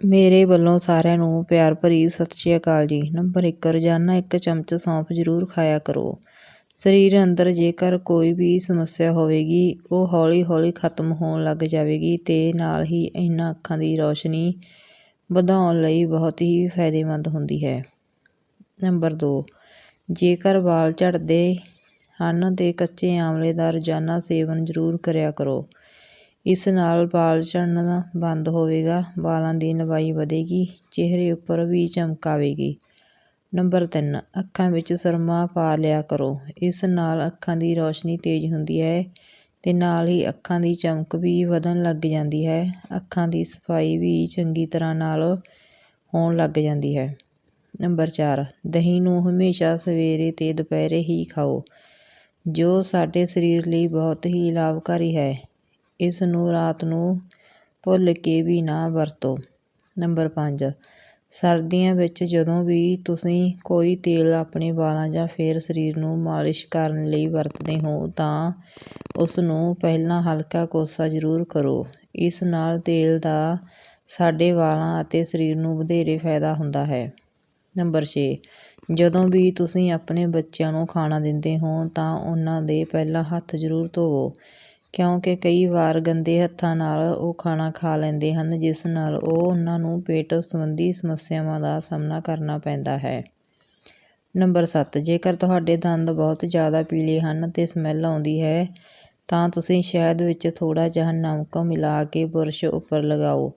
ਮੇਰੇ ਵੱਲੋਂ ਸਾਰਿਆਂ ਨੂੰ ਪਿਆਰ ਭਰੀ ਸਤਿ ਸ਼੍ਰੀ ਅਕਾਲ ਜੀ। ਨੰਬਰ ਇੱਕ, ਰੋਜ਼ਾਨਾ ਇੱਕ ਚਮਚ ਸੌਂਫ ਜ਼ਰੂਰ ਖਾਇਆ ਕਰੋ। ਸਰੀਰ ਅੰਦਰ ਜੇਕਰ ਕੋਈ ਵੀ ਸਮੱਸਿਆ ਹੋਵੇਗੀ, ਉਹ ਹੌਲੀ ਹੌਲੀ ਖਤਮ ਹੋਣ ਲੱਗ ਜਾਵੇਗੀ ਤੇ ਨਾਲ ਹੀ ਇਹਨਾਂ ਅੱਖਾਂ ਦੀ ਰੌਸ਼ਨੀ ਵਧਾਉਣ ਲਈ ਬਹੁਤ ਹੀ ਫਾਇਦੇਮੰਦ ਹੁੰਦੀ ਹੈ। ਨੰਬਰ ਦੋ, ਜੇਕਰ ਵਾਲ ਝੜਦੇ ਹਨ ਤੇ ਕੱਚੇ ਆਮਲੇ ਦਾ ਰੋਜ਼ਾਨਾ ਸੇਵਨ ਜ਼ਰੂਰ ਕਰਿਆ ਕਰੋ। ਇਸ ਨਾਲ ਵਾਲ ਝੜਨਾ ਬੰਦ ਹੋਵੇਗਾ। ਵਾਲਾਂ ਦੀ ਲੰਬਾਈ ਵਧੇਗੀ, ਚਿਹਰੇ ਉੱਪਰ ਵੀ ਚਮਕ ਆਵੇਗੀ ਨੰਬਰ ਤਿੰਨ, ਅੱਖਾਂ ਵਿੱਚ ਸਰਮਾ ਪਾ ਲਿਆ ਕਰੋ। ਇਸ ਨਾਲ ਅੱਖਾਂ ਦੀ ਰੌਸ਼ਨੀ ਤੇਜ਼ ਹੁੰਦੀ ਹੈ ਤੇ ਨਾਲ ਹੀ ਅੱਖਾਂ ਦੀ ਚਮਕ ਵੀ ਵਧਣ ਲੱਗ ਜਾਂਦੀ ਹੈ। ਅੱਖਾਂ ਦੀ ਸਫ਼ਾਈ ਵੀ ਚੰਗੀ ਤਰ੍ਹਾਂ ਨਾਲ ਹੋਣ ਲੱਗ ਜਾਂਦੀ ਹੈ। ਨੰਬਰ ਚਾਰ, ਦਹੀਂ ਨੂੰ ਹਮੇਸ਼ਾ ਸਵੇਰੇ ਤੇ ਦੁਪਹਿਰੇ ਹੀ ਖਾਓ, ਜੋ ਸਾਡੇ ਸਰੀਰ ਲਈ ਬਹੁਤ ਹੀ ਲਾਭਕਾਰੀ ਹੈ। ਇਸ ਨੂੰ ਰਾਤ ਨੂੰ ਭੁੱਲ ਕੇ ਵੀ ਨਾ ਵਰਤੋ। ਨੰਬਰ ਪੰਜ, ਸਰਦੀਆਂ ਵਿੱਚ ਜਦੋਂ ਵੀ ਤੁਸੀਂ ਕੋਈ ਤੇਲ ਆਪਣੇ ਵਾਲਾਂ ਜਾਂ ਫਿਰ ਸਰੀਰ ਨੂੰ ਮਾਲਿਸ਼ ਕਰਨ ਲਈ ਵਰਤਦੇ ਹੋ ਤਾਂ ਉਸ ਨੂੰ ਪਹਿਲਾਂ ਹਲਕਾ ਕੋਸਾ ਜ਼ਰੂਰ ਕਰੋ। ਇਸ ਨਾਲ ਤੇਲ ਦਾ ਸਾਡੇ ਵਾਲਾਂ ਅਤੇ ਸਰੀਰ ਨੂੰ ਵਧੇਰੇ ਫਾਇਦਾ ਹੁੰਦਾ ਹੈ। ਨੰਬਰ ਛੇ, ਜਦੋਂ ਵੀ ਤੁਸੀਂ ਆਪਣੇ ਬੱਚਿਆਂ ਨੂੰ ਖਾਣਾ ਦਿੰਦੇ ਹੋ ਤਾਂ ਉਹਨਾਂ ਦੇ ਪਹਿਲਾਂ ਹੱਥ ਜ਼ਰੂਰ ਧੋਵੋ। ਕਿਉਂਕਿ ਕਈ ਵਾਰ ਗੰਦੇ ਹੱਥਾਂ ਨਾਲ ਉਹ ਖਾਣਾ ਖਾ ਲੈਂਦੇ ਹਨ, ਜਿਸ ਨਾਲ ਉਹ ਉਹਨਾਂ ਨੂੰ ਪੇਟ ਸੰਬੰਧੀ ਸਮੱਸਿਆਵਾਂ ਦਾ ਸਾਹਮਣਾ ਕਰਨਾ ਪੈਂਦਾ ਹੈ। ਨੰਬਰ ਸੱਤ, ਜੇਕਰ ਤੁਹਾਡੇ ਦੰਦ ਬਹੁਤ ਜ਼ਿਆਦਾ ਪੀਲੇ ਹਨ ਅਤੇ ਸਮੈਲ ਆਉਂਦੀ ਹੈ, ਤਾਂ ਤੁਸੀਂ ਸ਼ਹਿਦ ਵਿੱਚ ਥੋੜ੍ਹਾ ਜਿਹਾ ਨਮਕ ਮਿਲਾ ਕੇ ਬੁਰਸ਼ ਉੱਪਰ ਲਗਾਓ।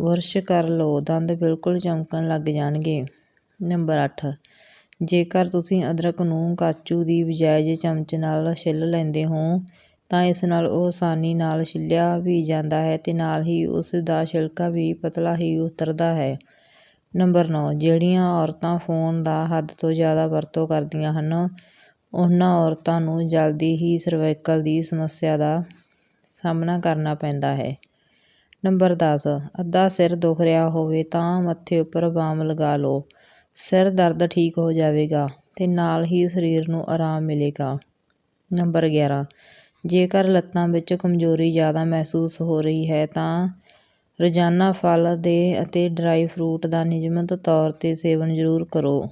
ਬੁਰਸ਼ ਕਰ ਲਓ, ਦੰਦ ਬਿਲਕੁਲ ਚਮਕਣ ਲੱਗ ਜਾਣਗੇ। ਨੰਬਰ ਅੱਠ, ਜੇਕਰ ਤੁਸੀਂ ਅਦਰਕ ਨੂੰ ਕਾਚੂ ਦੀ ਬਜਾਏ ਚਮਚ ਨਾਲ ਛਿੱਲ ਲੈਂਦੇ ਹੋ ਤਾਂ ਇਸ ਨਾਲ ਉਹ ਆਸਾਨੀ ਨਾਲ ਛਿੱਲਿਆ ਵੀ ਜਾਂਦਾ ਹੈ ਅਤੇ ਨਾਲ ਹੀ ਉਸ ਦਾ ਛਿਲਕਾ ਵੀ ਪਤਲਾ ਹੀ ਉਤਰਦਾ ਹੈ। ਨੰਬਰ ਨੌਂ, ਜਿਹੜੀਆਂ ਔਰਤਾਂ ਫ਼ੋਨ ਦਾ ਹੱਦ ਤੋਂ ਜ਼ਿਆਦਾ ਵਰਤੋਂ ਕਰਦੀਆਂ ਹਨ, ਉਹਨਾਂ ਔਰਤਾਂ ਨੂੰ ਜਲਦੀ ਹੀ ਸਰਵਾਈਕਲ ਦੀ ਸਮੱਸਿਆ ਦਾ ਸਾਹਮਣਾ ਕਰਨਾ ਪੈਂਦਾ ਹੈ। ਨੰਬਰ ਦਸ, ਅੱਧਾ ਸਿਰ ਦੁਖ ਰਿਹਾ ਹੋਵੇ ਤਾਂ ਮੱਥੇ ਉੱਪਰ ਬਾਮ ਲਗਾ ਲਓ। ਸਿਰ ਦਰਦ ਠੀਕ ਹੋ ਜਾਵੇਗਾ ਅਤੇ ਨਾਲ ਹੀ ਸਰੀਰ ਨੂੰ ਆਰਾਮ ਮਿਲੇਗਾ। ਨੰਬਰ ਗਿਆਰਾਂ ਜੇਕਰ ਲੱਤਾਂ ਵਿੱਚ ਕਮਜ਼ੋਰੀ ਜ਼ਿਆਦਾ ਮਹਿਸੂਸ ਹੋ ਰਹੀ ਹੈ ਤਾਂ ਰੋਜ਼ਾਨਾ ਫਲ ਦੇ ਅਤੇ ਡਰਾਈ ਫਰੂਟ ਦਾ ਨਿਯਮਤ ਤੌਰ 'ਤੇ ਸੇਵਨ ਜ਼ਰੂਰ ਕਰੋ।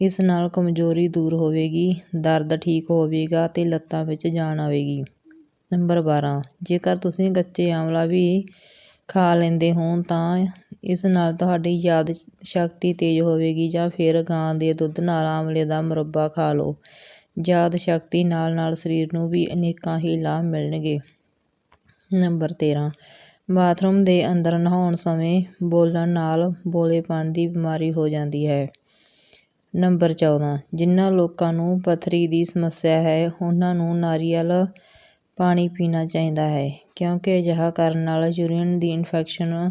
ਇਸ ਨਾਲ ਕਮਜ਼ੋਰੀ ਦੂਰ ਹੋਵੇਗੀ, ਦਰਦ ਠੀਕ ਹੋਵੇਗਾ ਅਤੇ ਲੱਤਾਂ ਵਿੱਚ ਜਾਨ ਆਵੇਗੀ। ਨੰਬਰ ਬਾਰਾਂ, ਜੇਕਰ ਤੁਸੀਂ ਕੱਚੇ ਆਮਲਾ ਵੀ ਖਾ ਲੈਂਦੇ ਹੋ ਤਾਂ ਇਸ ਨਾਲ ਤੁਹਾਡੀ ਯਾਦ ਸ਼ਕਤੀ ਤੇਜ਼ ਹੋਵੇਗੀ ਜਾਂ ਫਿਰ ਗਾਂ ਦੇ ਦੁੱਧ ਨਾਲ ਆਮਲੇ ਦਾ ਮੁਰੱਬਾ ਖਾ ਲਓ। ਯਾਦ ਸ਼ਕਤੀ ਨਾਲ ਨਾਲ ਸਰੀਰ ਨੂੰ ਵੀ ਅਨੇਕਾਂ ਹੀ ਲਾਭ ਮਿਲਣਗੇ। ਨੰਬਰ ਤੇਰਾਂ, ਬਾਥਰੂਮ ਦੇ ਅੰਦਰ ਨਹਾਉਣ ਸਮੇਂ ਬੋਲਣ ਨਾਲ ਬੋਲੇਪਨ ਦੀ ਬਿਮਾਰੀ ਹੋ ਜਾਂਦੀ ਹੈ। ਨੰਬਰ ਚੌਦਾਂ ਜਿਨ੍ਹਾਂ ਲੋਕਾਂ ਨੂੰ ਪੱਥਰੀ ਦੀ ਸਮੱਸਿਆ ਹੈ, ਉਹਨਾਂ ਨੂੰ ਨਾਰੀਅਲ ਪਾਣੀ ਪੀਣਾ ਚਾਹੀਦਾ ਹੈ, ਕਿਉਂਕਿ ਅਜਿਹਾ ਕਰਨ ਨਾਲ ਯੂਰੀਨ ਦੀ ਇਨਫੈਕਸ਼ਨ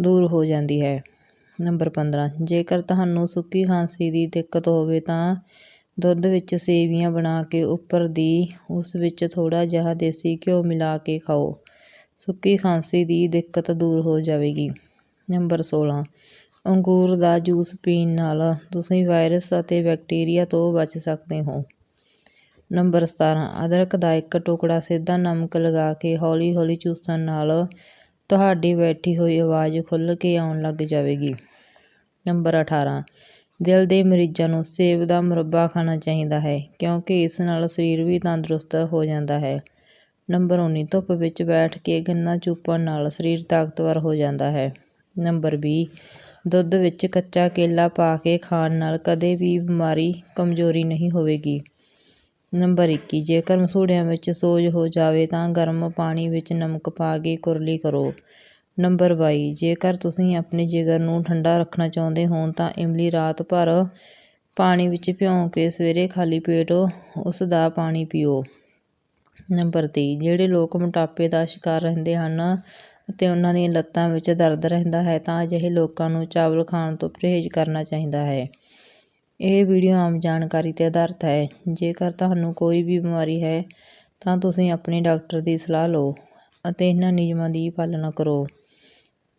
ਦੂਰ ਹੋ ਜਾਂਦੀ ਹੈ। ਨੰਬਰ ਪੰਦਰਾਂ, ਜੇਕਰ ਤੁਹਾਨੂੰ ਸੁੱਕੀ ਖਾਂਸੀ ਦੀ ਦਿੱਕਤ ਹੋਵੇ ਤਾਂ ਦੁੱਧ ਵਿੱਚ ਸੇਵੀਆਂ ਬਣਾ ਕੇ ਉੱਪਰ ਦੀ, ਉਸ ਵਿੱਚ ਥੋੜ੍ਹਾ ਜਿਹਾ ਦੇਸੀ ਘਿਓ ਮਿਲਾ ਕੇ ਖਾਓ। ਸੁੱਕੀ ਖਾਂਸੀ ਦੀ ਦਿੱਕਤ ਦੂਰ ਹੋ ਜਾਵੇਗੀ। ਨੰਬਰ ਸੋਲ੍ਹਾਂ ਅੰਗੂਰ ਦਾ ਜੂਸ ਪੀਣ ਨਾਲ ਤੁਸੀਂ ਵਾਇਰਸ ਅਤੇ ਬੈਕਟੀਰੀਆ ਤੋਂ ਬਚ ਸਕਦੇ ਹੋ। ਨੰਬਰ ਸਤਾਰਾਂ, ਅਦਰਕ ਦਾ ਇੱਕ ਟੁਕੜਾ ਸਿੱਧਾ ਨਮਕ ਲਗਾ ਕੇ ਹੌਲੀ ਹੌਲੀ ਚੂਸਣ ਨਾਲ ਤੁਹਾਡੀ ਬੈਠੀ ਹੋਈ ਆਵਾਜ਼ ਖੁੱਲ੍ਹ ਕੇ ਆਉਣ ਲੱਗ ਜਾਵੇਗੀ। ਨੰਬਰ ਅਠਾਰਾਂ ਦਿਲ ਦੇ ਮਰੀਜ਼ਾਂ ਨੂੰ ਸੇਬ ਦਾ ਮੁਰੱਬਾ ਖਾਣਾ ਚਾਹੀਦਾ ਹੈ, ਕਿਉਂਕਿ ਇਸ ਨਾਲ ਸਰੀਰ ਵੀ ਤੰਦਰੁਸਤ ਹੋ ਜਾਂਦਾ ਹੈ। ਨੰਬਰ ਉੱਨੀ, ਧੁੱਪ ਵਿੱਚ ਬੈਠ ਕੇ ਗੰਨਾ ਚੂਪਣ ਨਾਲ ਸਰੀਰ ਤਾਕਤਵਰ ਹੋ ਜਾਂਦਾ ਹੈ। ਨੰਬਰ ਵੀਹ, ਦੁੱਧ ਵਿੱਚ ਕੱਚਾ ਕੇਲਾ ਪਾ ਕੇ ਖਾਣ ਨਾਲ ਕਦੇ ਵੀ ਬਿਮਾਰੀ ਕਮਜ਼ੋਰੀ ਨਹੀਂ ਹੋਵੇਗੀ। ਨੰਬਰ ਇੱਕੀ, ਜੇਕਰ ਮਸੂੜਿਆਂ ਵਿੱਚ ਸੋਜ ਹੋ ਜਾਵੇ ਤਾਂ ਗਰਮ ਪਾਣੀ ਵਿੱਚ ਨਮਕ ਪਾ ਕੇ ਕੁਰਲੀ ਕਰੋ। ਨੰਬਰ ਬਾਈ, ਜੇਕਰ ਤੁਸੀਂ ਆਪਣੇ ਜਿਗਰ ਨੂੰ ਠੰਡਾ ਰੱਖਣਾ ਚਾਹੁੰਦੇ ਹੋ, ਤਾਂ ਇਮਲੀ ਰਾਤ ਭਰ ਪਾਣੀ ਵਿੱਚ ਭਿਉਂ ਕੇ ਸਵੇਰੇ ਖਾਲੀ ਪੇਟ ਉਸ ਦਾ ਪਾਣੀ ਪੀਓ। ਨੰਬਰ ਤੇਈ ਜਿਹੜੇ ਲੋਕ ਮੋਟਾਪੇ ਦਾ ਸ਼ਿਕਾਰ ਰਹਿੰਦੇ ਹਨ ਅਤੇ ਉਹਨਾਂ ਦੀਆਂ ਲੱਤਾਂ ਵਿੱਚ ਦਰਦ ਰਹਿੰਦਾ ਹੈ, ਤਾਂ ਅਜਿਹੇ ਲੋਕਾਂ ਨੂੰ ਚਾਵਲ ਖਾਣ ਤੋਂ ਪਰਹੇਜ਼ ਕਰਨਾ ਚਾਹੀਦਾ ਹੈ। ਇਹ ਵੀਡੀਓ ਆਮ ਜਾਣਕਾਰੀ 'ਤੇ ਆਧਾਰਿਤ ਹੈ। ਜੇਕਰ ਤੁਹਾਨੂੰ ਕੋਈ ਵੀ ਬਿਮਾਰੀ ਹੈ, ਤਾਂ ਤੁਸੀਂ ਆਪਣੇ ਡਾਕਟਰ ਦੀ ਸਲਾਹ ਲਓ ਅਤੇ ਇਹਨਾਂ ਨਿਯਮਾਂ ਦੀ ਪਾਲਣਾ ਕਰੋ।